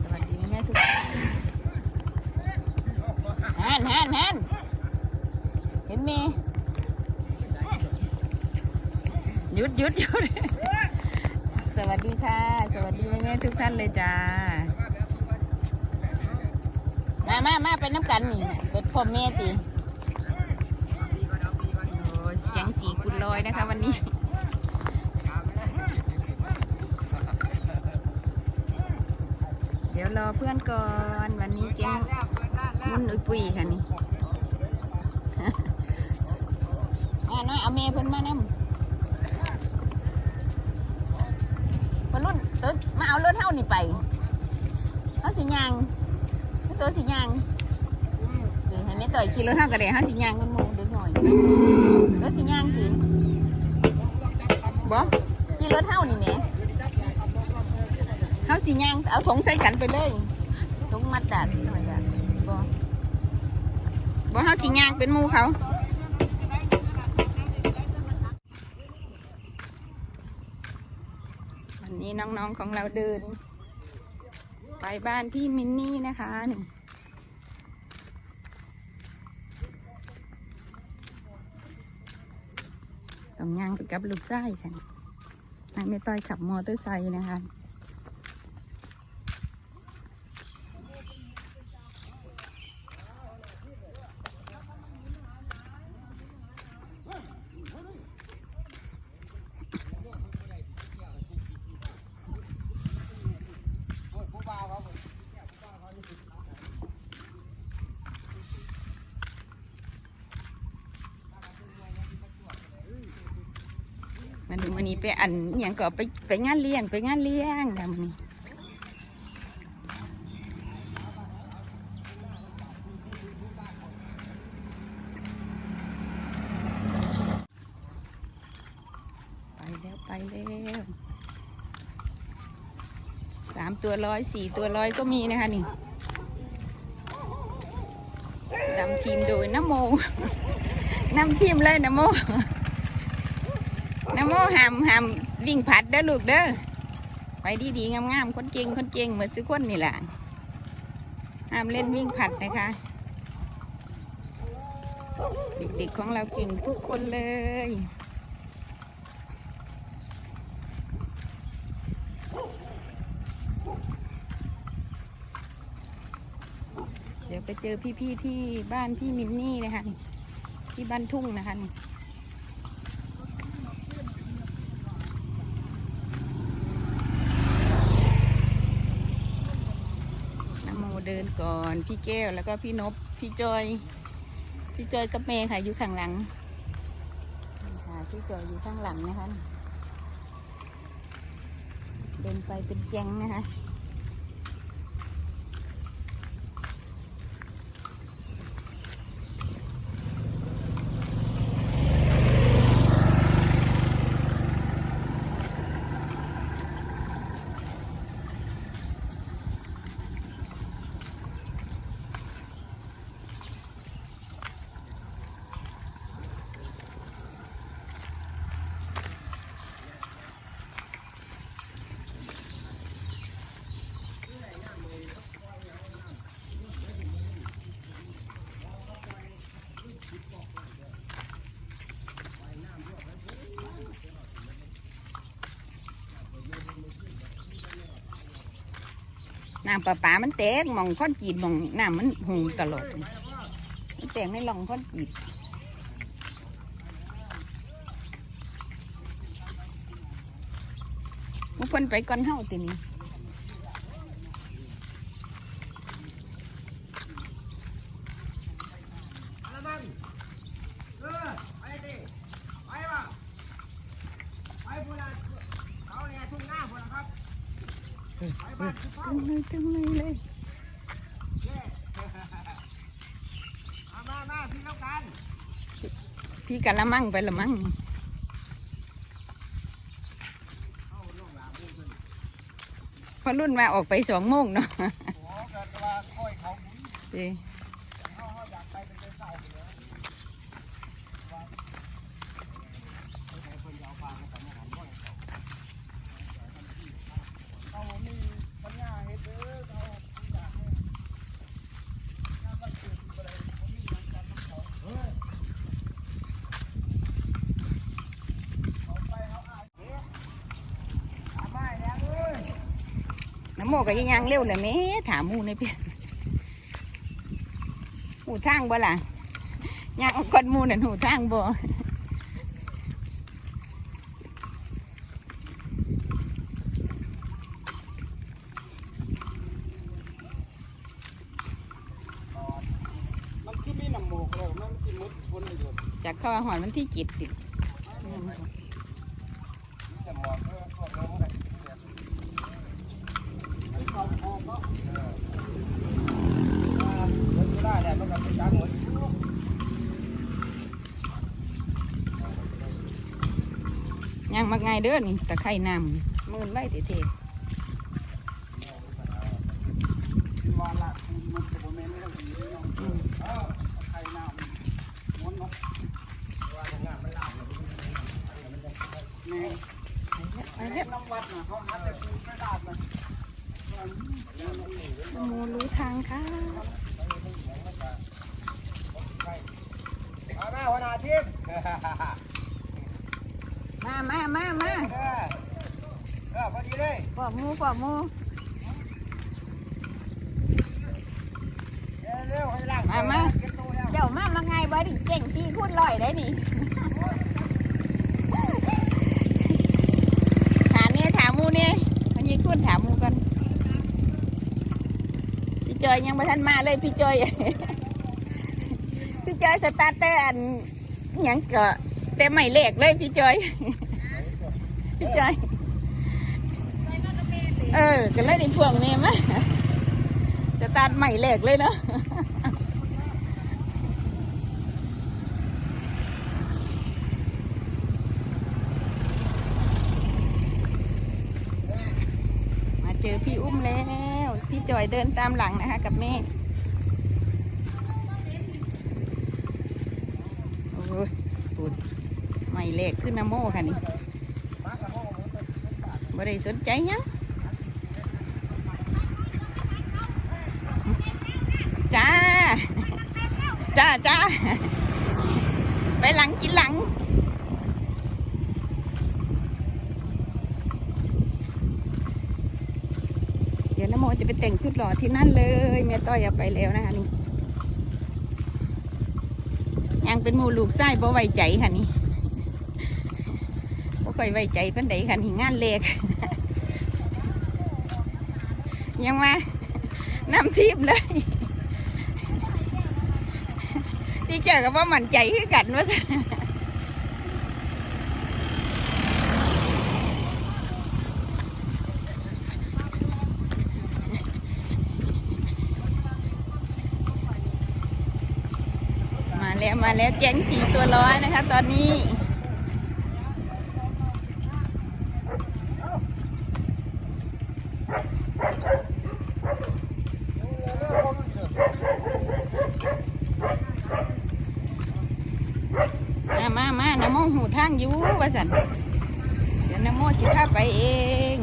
สวัสดีแม่ทุกท่านฮันฮันฮันเห็นไหมหยุดหยุดหยุดสวัสดีค่ะ สวัสดีแม่แม่ทุกท่านเลยจ้า มามามาเป็นน้ำกันนี่เป็นพ่อแม่สิโอ้ยแกงสีกุลลอยนะคะวันนี้ เดี๋ยวรอเพื่อนก่อน วันนี้แกงมุนอุยปุยค่ะนี่มาน้อยเอาเมย์เพิ่นมานำมารุ่นเอิ้นมาเอารถเท่านี่ไปเขาสิยางตัวสิยางเดี๋ยวให้แม่ต่อยขี่รถเท่ากันเลยเขาสิยางกันมูเด็กหน่อยรถสิยางสิบ่ขี่รถเท่านี่แหม่ เขาสิย่างเอาถุงใส่กันไปเลยถุงมัดดัดหน่อยดัดบ่บ่เขาสิย่างเป็นมูเขาวันนี้น้องๆของเราเดิน ไปบ้านพี่มินนี่นะคะนี่ต้องย่างไปกับลูกไส้ค่ะให้แม่ต้อยขับมอเตอร์ไซค์นะคะ มันวันนี้ไปอันอย่างก็ไปไปงานเลี้ยงไปงานเลี้ยงทำนี่ไปแล้วไปแล้วสามตัวร้อยสี่ตัวร้อยก็มีนะคะนี่นำทีมโดยน้ำโมนำทีมเลยน้ำโม น้ำโมหามหามวิ่งผัดเด้อลูกเด้อไปดีๆงามๆคนเก่งคนเก่งเหมือนทุกคนนี่แหละห้ามเล่นวิ่งผัดนะคะ เด็กๆของเราเก่งทุกคนเลยเดี๋ยวไปเจอพี่ๆที่บ้านพี่มินนี่นะคะที่บ้านทุ่งนะคะนี่ น้ำโม เดินก่อน พี่แก้วแล้วก็พี่นบพี่จอย พี่จอยกับเมย์ค่ะอยู่ข้างหลังค่ะพี่จอยอยู่ข้างหลังนะคะ เดินไปเป็นแจงนะคะ น้ำปลาปามันแตกมองค้อนกีดมองน้ำมันหูตลอดมันแตกไม่ลองค้อนกีดมุกเพิ่นไปก่อนเฮาตินี่ เออไปดิไปว่ะไปพุ่นละเขาเนี่ยทุ่งหน้าพุ่นละครับไปบ้านที่เขา จัง เลยจังเลยเลยเย่มามามาพี่น้องกันพี่กะละมังไปละมังเอาน้องหลาบุ้งขึ้นพอรุ่นมาออกไปสองโมงเนาะ โอ้เกิดว่าค่อยเขาหมุน เอ้ย เขาเขาอยากไปเป็นเสาเหนือว่าไปเพิ่นจะเอาฟางมาใส่ในหันบ่ได้เขาเขาบ่มีปัญญาเฮ็ดเด้อเขา โมกับยังยางเร็วเลยแม่ถามหมูในเพียหูทางบ่ล่ะยางเอาก้อนหมูนั่นหูทางบ่มันคือมีน้ำโมกเลยมันกินมุดคนเลยอยู่จากเข้าหอนมันที่จิตติด แต่หมอกเออพวกเราไม่ได้ไอ้เขาพอก็เออเดินไม่ได้เนี่ยมันก็ไปจ้างหมด ยาง มักง่ายเด้อนี่ตะไคร่น้ำมืนไว้เทวาละมันจะบ่แม่นเรื่องดีเนาะๆอืมเออไข่น้ำม้วนเนาะว่าจะมไม่ลาบเด้อน้ำวัดนะเขาหาแต่ปูไม่ลาบนะหมูรู้ทางค่ะเอาแม่หัวหน้าทีม มามามามาเออเออพอดีเลยปอบมูปอบมูเร็วให้ล่างมามาเก็บตัวแล้วเดี๋ยวมามาไงบ่ดิเก่งพี่พูดลอยได้นี่ถามเนี่ยถามมูเนี่ยมันยิงคุณถามมูกันพี่จอยยังม่ทันมาเลยพี่จอยพี่จอยสตาร์เตอร์อันยังเก็เต็มไม่เลขเลยพี่จอย พี่จอยเออก็เลยในพวงเมมะสตาร์ทใหม่เลขเลยเนาะมาเจอพี่อุ้มแล้ว พี่จอยเดินตามหลังนะคะ กับแม่โอ้ยปูดไม่เล็กขึ้นนะโม่ค่ะนี่ บ่ได้สนใจยังจ้า จ้าจ้าไปหลังกินหลังเดี๋ยวน้ำโมจะไปแต่งชุดหล่อที่นั่นเลยแม่ต้อยเอาไปแล้วนะคะนี่ยังเป็นหมูลูกไส้บ่ไว้ใจค่ะนี่ ค่อยไว้ใจเพิ่นใดค่ะนี่งานเล็กยังมาน้ำทิพย์เลยที่เจอกับว่ามันใจคือกันว่าซั่นมาแล้วมาแล้วแก๊งสีตัวร้อยนะคะ ตอนนี้ มามามาน้ำโมหูทางอยู่ว่าสันเดี๋ยวน้ำโมสิพาไปเอง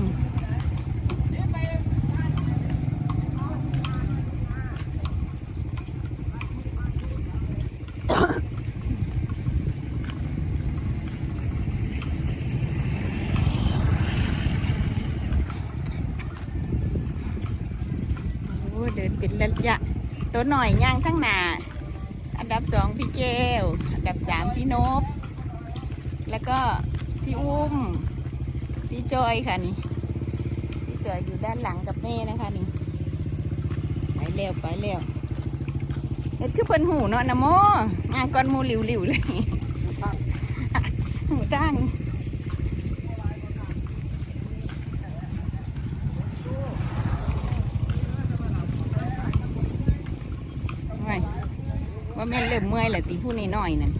โอ้เดิ นเป็นระยะตัวหน่อยย่างทั้งหนาอันดับสองพี่เจลอันดับสามพี่นบแล้วก็พี่อุ้มพี่จอยค่ะนี่พี่จอยอยู่ด้านหลังกับแม่นะคะนี่ไปเร็วไปเร็วเฮ็ดคือเพิ่นหูเนาะนะโมงานก้อนหมูหลิวๆเลยหูตั้งไง ว่าแม่นเริ่มเมื่อยแหละตีผู้นี้น้อยๆนั่น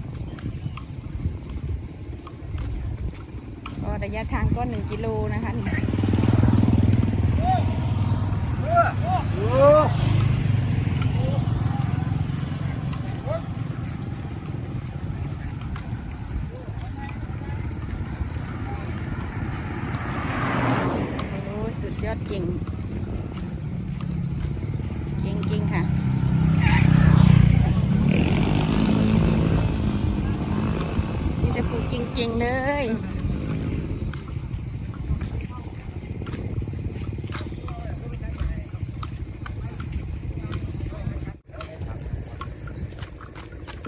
ก็ระยะทางก็หนึ่งกิโลนะคะนี่โอ้สุดยอดเก่ง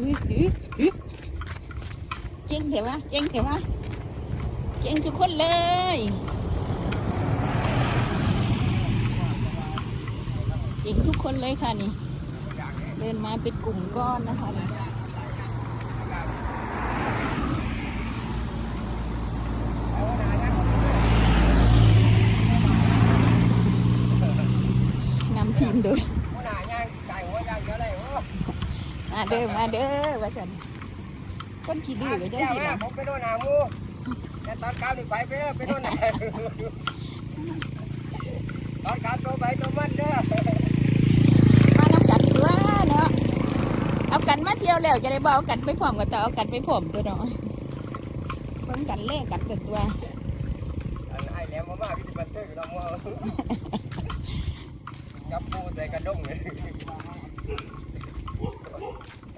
เก่งเถอะวะเก่งเถอะวะเก่งทุกคนเลยเก่งทุกคนเลยค่ะนี่ เดินมาเป็นกลุ่มก้อนนะคะนี่นำทีมโดย มาเด้อมาเด้อว่าสันคนขี้ดื้อก็จะแก้วสิแม่ล่ะผมไปโดนหามูแต่ตอนเช้านี่ไปไปเด้อไปโดนหาตอนเช้าตัวไปตัวมันเด้อมาน้ำกันตัวเนาะเอากันมาเที่ยวแล้วจะได้บอกเอากันไปพร้อมกันต่อเอากันไปพร้อมตัวเนาะเพิ่งกันเล่กันกันตัวอันไอ้แหลมมามาพี่บันเทิงเรามัวจับปูใส่กระด้งเลย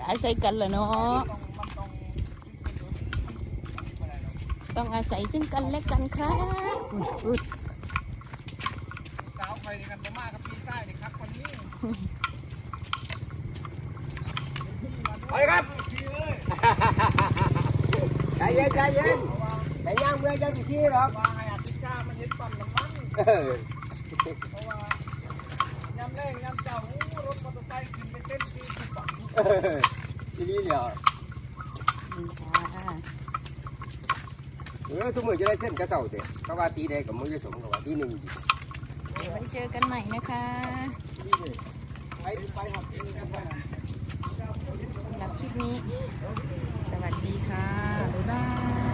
อาศัยกันเหรอเนาะต้องอาศัยซึ่งกันและกันครับสาวไฟกันมามากับพี่ชายนี่ครับคนนี้ไปครับใจเย็นใจเย็นแต่ย่างเมื่อจะสิที่หรอกว่าให้อาทิตย์จ้ามันเห็นปั๊มน้ำมัน ททีนี้เนี่ยค่ะเออทุกมือจะได้เส้นกระเจ้าเด็กก็ว่าตีใดกับมือจะสมกับว่าตีหนึ่งเดี๋ยวไว้เจอกันใหม่นะคะไปไปหอดตีกันไปสำหรับคลิปนี้ สวัสดีค่ะ